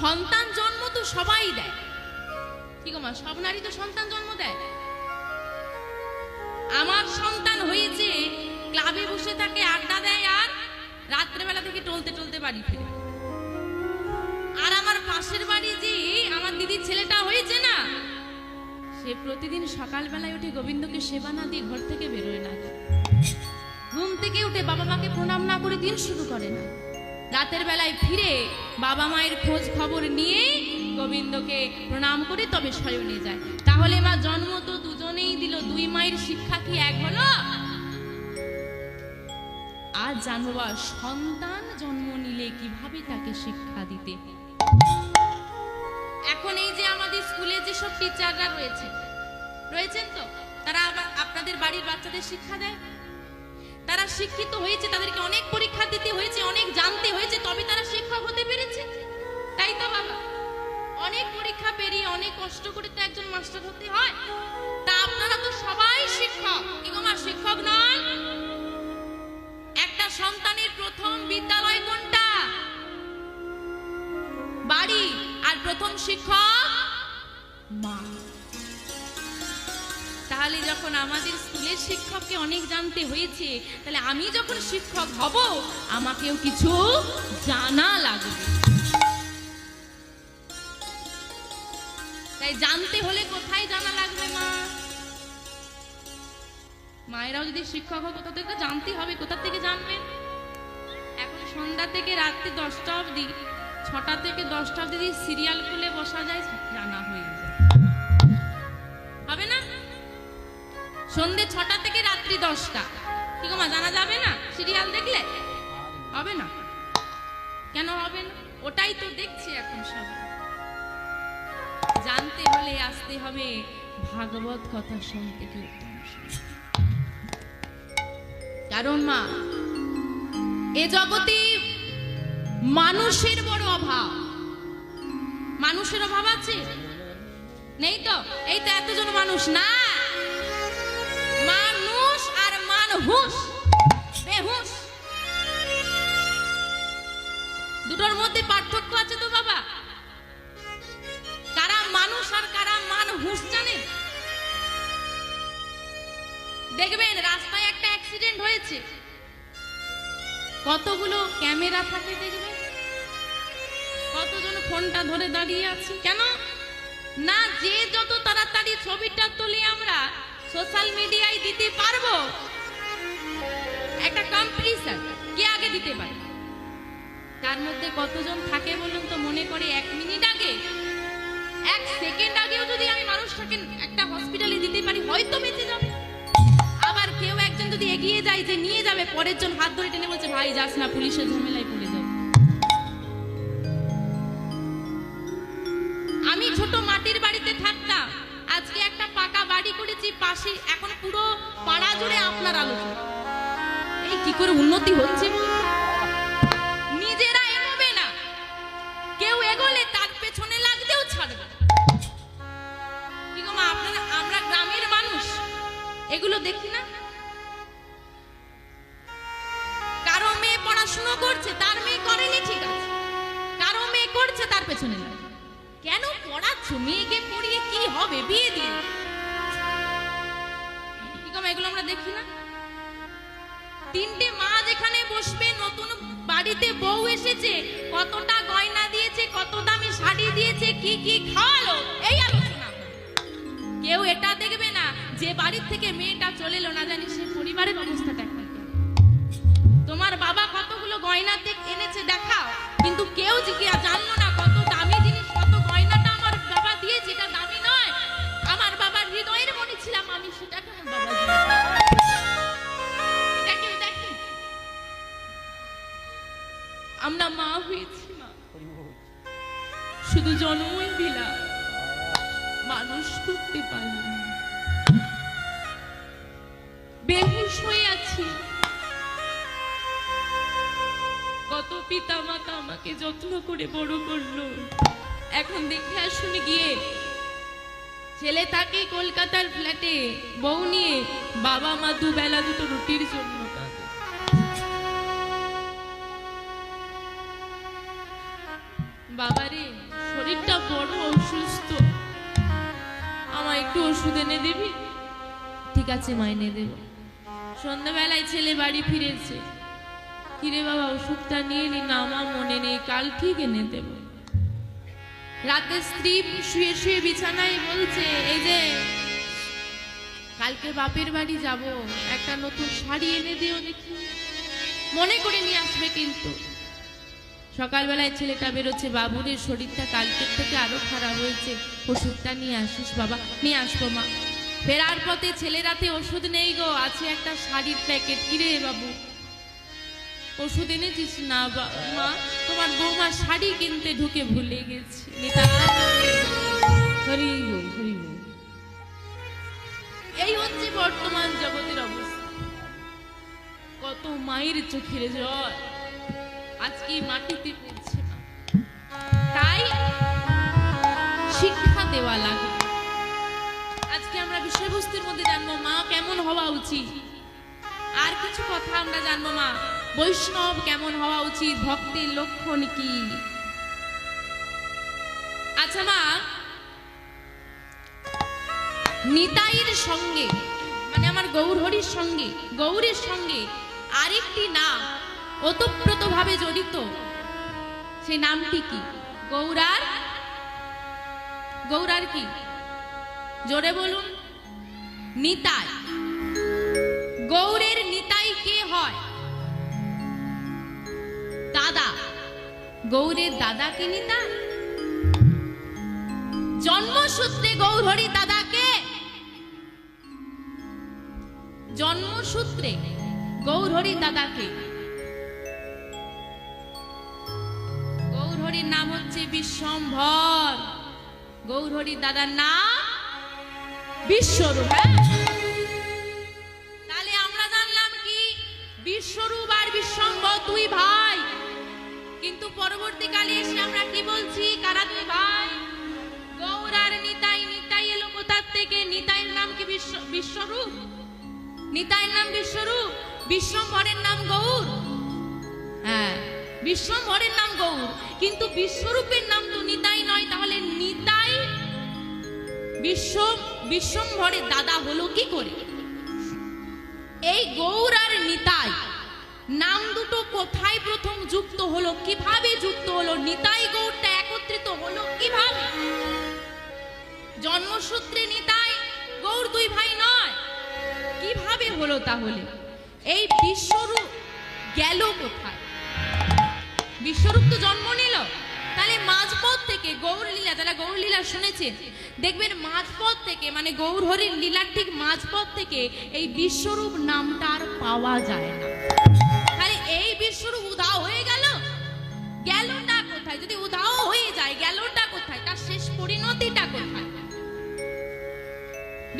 সন্তান জন্ম তো সবাই দেয়। কি গো মা, সব নারী তো সন্তান জন্ম দেয়? আমার সন্তান হয়েছে, ক্লাবে বসে থাকে আড্ডা দেয় আর রাত্রেবেলা থেকে টলতে টলতে বাড়ি ফিরে। আর আমার পাশের বাড়ি যে আমার দিদির ছেলেটা হয়েছে না, সে প্রতিদিন সকালবেলায় উঠে গোবিন্দকে সেবা না দিয়ে ঘর থেকে বেরোয় না। ঘুম থেকে উঠে বাবা মাকে প্রণাম না করে দিন শুরু করে না। রাতের বেলায় ফিরে বাবা মায়ের খোঁজ খবর নিয়ে গোবিন্দকে প্রণাম করে তবে শয়নে যায়। তাহলে মা জন্ম তো দুজনেই দিল, দুই মায়ের শিক্ষা কি এক হলো? আজ জানব বা সন্তান জন্ম নিলে কীভাবে তাকে শিক্ষা দিতে? এখন এই যে আমাদের স্কুলে যেসব টিচাররা রয়েছে, রয়েছেন তো? তারা আবার আপনাদের বাড়ির বাচ্চাদের শিক্ষা দেয়? তারা শিক্ষিত হয়েছে, তাদেরকে অনেক পরীক্ষা দিতে হয়েছে, অনেক জানতে হয়েছে, তবে তারা শিক্ষক হতে পেরেছে। তাই তো বাবা? অনেক পরীক্ষা পেরিয়ে অনেক কষ্ট করে তো একজন মাস্টার হতে হয়। তা আপনারা তো সবাই শিক্ষক। কি মা, শিক্ষক নয়? একটা সন্তানের প্রথম বিদ্যালয় কোনটা? বাড়ি। আর প্রথম শিক্ষক? তাহলে যখন আমাদের স্কুলের শিক্ষককে অনেক জানতে হয়েছে, তাহলে আমি যখন শিক্ষক হব, আমাকেও কিছু জানা লাগবে। তাই জানতে হলে কোথায় জানা লাগবে, মা? মায়েরাও যদি শিক্ষক হয় কোথা থেকে জানতে হবে, কোথা থেকে জানবেন? এখন সন্ধ্যা থেকে রাত্রি দশটা অবধি, ছটা থেকে দশটা অবধি সিরিয়াল খুলে বসা যায়, জানা সন্ধে ছটা থেকে রাত্রি দশটা। কি মা, জানা যাবে না? সিরিয়াল দেখলে? হবে না? কেন হবে না? ওটাই তো দেখছি এখন সবাই জানতে হলে আসতে হবে ভাগবত কথা শুনতে। কারণ মা, এ জগতে মানুষের বড় অভাব। মানুষের অভাব আছে? নেই তো? এই তো এতজন মানুষ। না মানহুস বেহুস দুটোর মধ্যে পার্থক্য আছে তো বাবা। কারা মানুষ আর কারা মানহুস জানেন দেখবেন, রাস্তায় একটা অ্যাক্সিডেন্ট হয়েছে। কতগুলো ক্যামেরা থাকে দেখবেন? কতজন ফোনটা ধরে দাঁড়িয়ে আছে? কেন? না, যে যত তাড়াতাড়ি ছবিটা তুলি আমরা সোশ্যাল মিডিয়ায় দিতে পারব একটা কম্পিটিশন কে আগে দিতে পারে? তার মধ্যে কতজন থাকে বলুন তো, মনে করে এক মিনিট আগে? এক সেকেন্ড আগেও যদি আমি মানুষটাকে একটা হসপিটালে দিতে পারি, হয়তো বেঁচে যাবে। আবার কেউ একজন যদি এগিয়ে যায়, যে নিয়ে যাবে, পরের জন হাত ধরে টেনে বলছে, ভাই, যাস না, পুলিশের ঝামেলায় পড়ে যায় আমি ছোট মাটির বাড়িতে থাকতাম। আজকে একটা পাকা বাড়ি করেছি, পাশে এখন পুরো পাড়া জুড়ে আপনার আলোচনা। কি করে উন্নতি হচ্ছে? বসবে নতুন বাড়িতে বউ এসেছে। কতটা গয়না দিয়েছে, কত দামি শাড়ি দিয়েছে, কি কি খাওয়ালো? এই আলোচনা। কেউ এটা দেখবে না, যে বাড়ির থেকে মেয়েটা চলে এলো, না জানি সে পরিবারের অবস্থাটা একটা তোমার বাবা কতগুলো গয়না দেখ এনেছে দেখাও, কিন্তু কেউ জিজ্ঞাসা জানলো না কত শুধু জন্মই দিলাম মানুষ করতে পারলাম বেহুশ হয়ে আছি। কত পিতা মাতা আমাকে যত্ন করে বড় করল। এখন দেখে আসুন গিয়ে, ছেলে থাকে কলকাতার ফ্ল্যাটে বউ নিয়ে বাবা মা দুবেলা দুটো রুটির জন্য ওষুধ এনে দিবি? ঠিক আছে মা এনে দেব। সন্ধ্যাবেলায় ছেলে বাড়ি ফিরেছে। কিরে বাবা ওষুধটা নিয়ে নি না আমার মনে নেই কাল ঠিক এনে দেব। রাতে স্ত্রী শুয়ে শুয়ে বিছানায় বলছে এই যে কালকে বাপের বাড়ি যাব একটা নতুন শাড়ি এনে দিও দেখি। মনে করে নিয়ে আসবে কিন্তু। সকালবেলায় ছেলেটা বেরোচ্ছে বাবুরের শরীরটা কালকের থেকে আরও খারাপ হয়েছে। ওষুধটা নিয়ে আসিস বাবা, নিয়ে আসব মা। ফেরার পথে ছেলেরাতে ওষুধ নেই গো, আছে একটা শাড়ির প্যাকেট। কিরে বাবু? ওষুধ এনেছিস না মা? তোমার বৌমা শাড়ি কিনতে ঢুকে ভুলে গেছি। এই হচ্ছে বর্তমান জগতের অবস্থা। কত মায়ের চোখের জল। আজকে মাটিতে পড়ছে না। তাই শিক্ষা দেওয়া লাগে। আজকে আমরা বিষয়বস্তুর মধ্যে জানব, মা, কেমন হওয়া উচিত? আর কিছু কথা আমরা জানব, মা, বৈষ্ণব কেমন হওয়া উচিত? ভক্তির লক্ষণ কি? আচ্ছা মা নিতাইয়ের সঙ্গে মানে আমার গৌরহরির সঙ্গে, গৌরের সঙ্গে আরেকটি নাম ওতপ্রোতভাবে জড়িত। সেই নামটি কি? গৌরার? গৌরার কি? জোরে বলুন। নিতাই। গৌরের নিতাই কে হয়? দাদা। গৌরের দাদা কি নিতাই? জন্মসূত্রে গৌরহরি দাদাকে জন্মসূত্রে গৌরহরি দাদাকে গৌরহরির বিশ্বম্ভর গৌরহরি দাদার নাম বিশ্বরূপ হ্যাঁ? তাহলে আমরা জানলাম কি? বিশ্বরূপ আর বিশ্বম্ভর দুই ভাই। কিন্তু পরবর্তীকালে এসে আমরা কি বলছি? কারা দুই ভাই? গৌর আর নিতাই। নিতাই এলো কোথার থেকে? নিতাইয়ের নাম কি বিশ্ব বিশ্বরূপ? নিতাইয়ের নাম বিশ্বরূপ? বিশ্বম্ভরের নাম গৌর? বিশ্বম্ভরের নাম গৌর। কিন্তু বিশ্বরূপের নাম তো নিতাই নয়, তাহলে নিতাই বিশ্ব বিশ্বম্ভরের দাদা হলো কি করে? এই গৌর আর নিতাই, নাম দুটো কোথায় প্রথম যুক্ত হলো, কীভাবে যুক্ত হলো? নিতাই গৌরটা একত্রিত হলো কীভাবে? জন্মসূত্রে নিতাই গৌর দুই ভাই নয়। কীভাবে হলো তাহলে? এই বিশ্বরূপ গেল কোথায়? বিশ্বরূপ তো জন্ম নিল। তাহলে মাঝপথ থেকে গৌর লীলা, যারা গৌর লীলা শুনেছেন দেখবেন মাঝপথ থেকে মানে গৌর হরির লীলার ঠিক মাঝপথ থেকে এই বিশ্বরূপ নামটা আর পাওয়া যায় না। তাহলে এই বিশ্বরূপ উধাও হয়ে গেল? গেল না কোথায়? যদি উধাও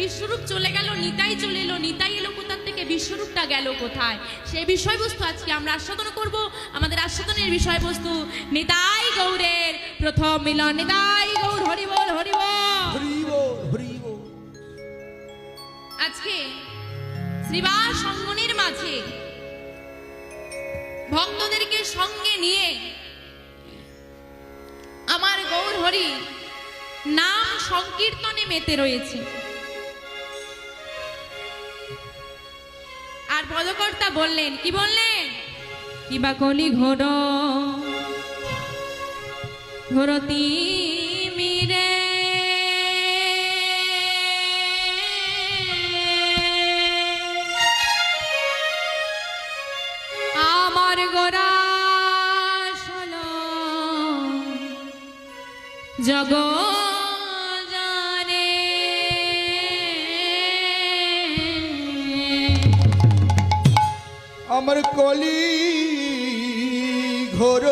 বিশ্বরূপ চলে গেল নিতাই চলে এলো নিতাই এলো কোথার থেকে? বিশ্বরূপটা গেল কোথায়? সেই বিষয়বস্তু আজকে আমরা আস্বাদন করব। আমাদের আস্বাদনের বিষয়বস্তু নিতাই গৌরের প্রথম মিলন। নিতাই গৌর হরিবল হরিবল হরি বল। হরি আজকে শ্রীবাস সঙ্গনের মাঝে ভক্তদেরকে সঙ্গে নিয়ে আমার গৌর হরি নাম সংকীর্তনে মেতে রয়েছে। পদকর্তা বললেন কি বললেন? কিবা কলি ঘোর? ঘোরতি মিরে আমার গোরা জগ আমার কলি ঘোর।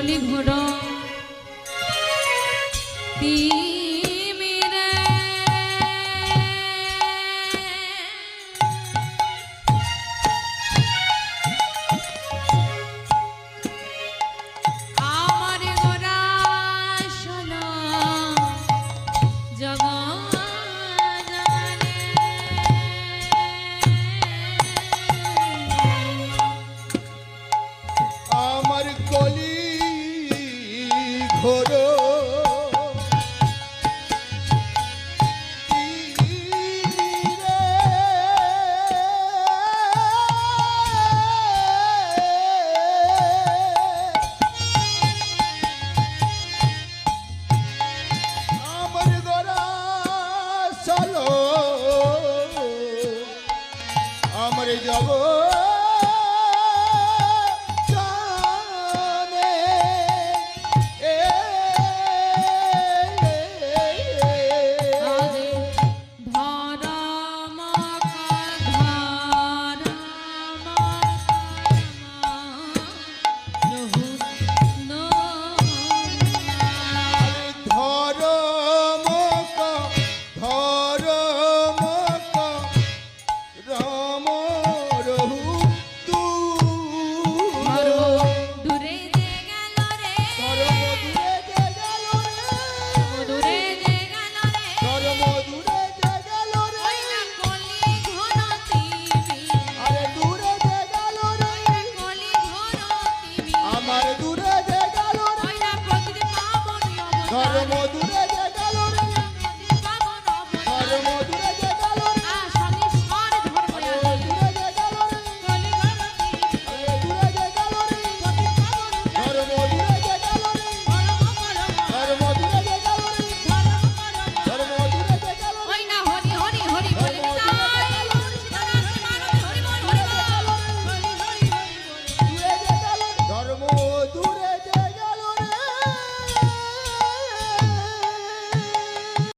কিবা কলি ঘোর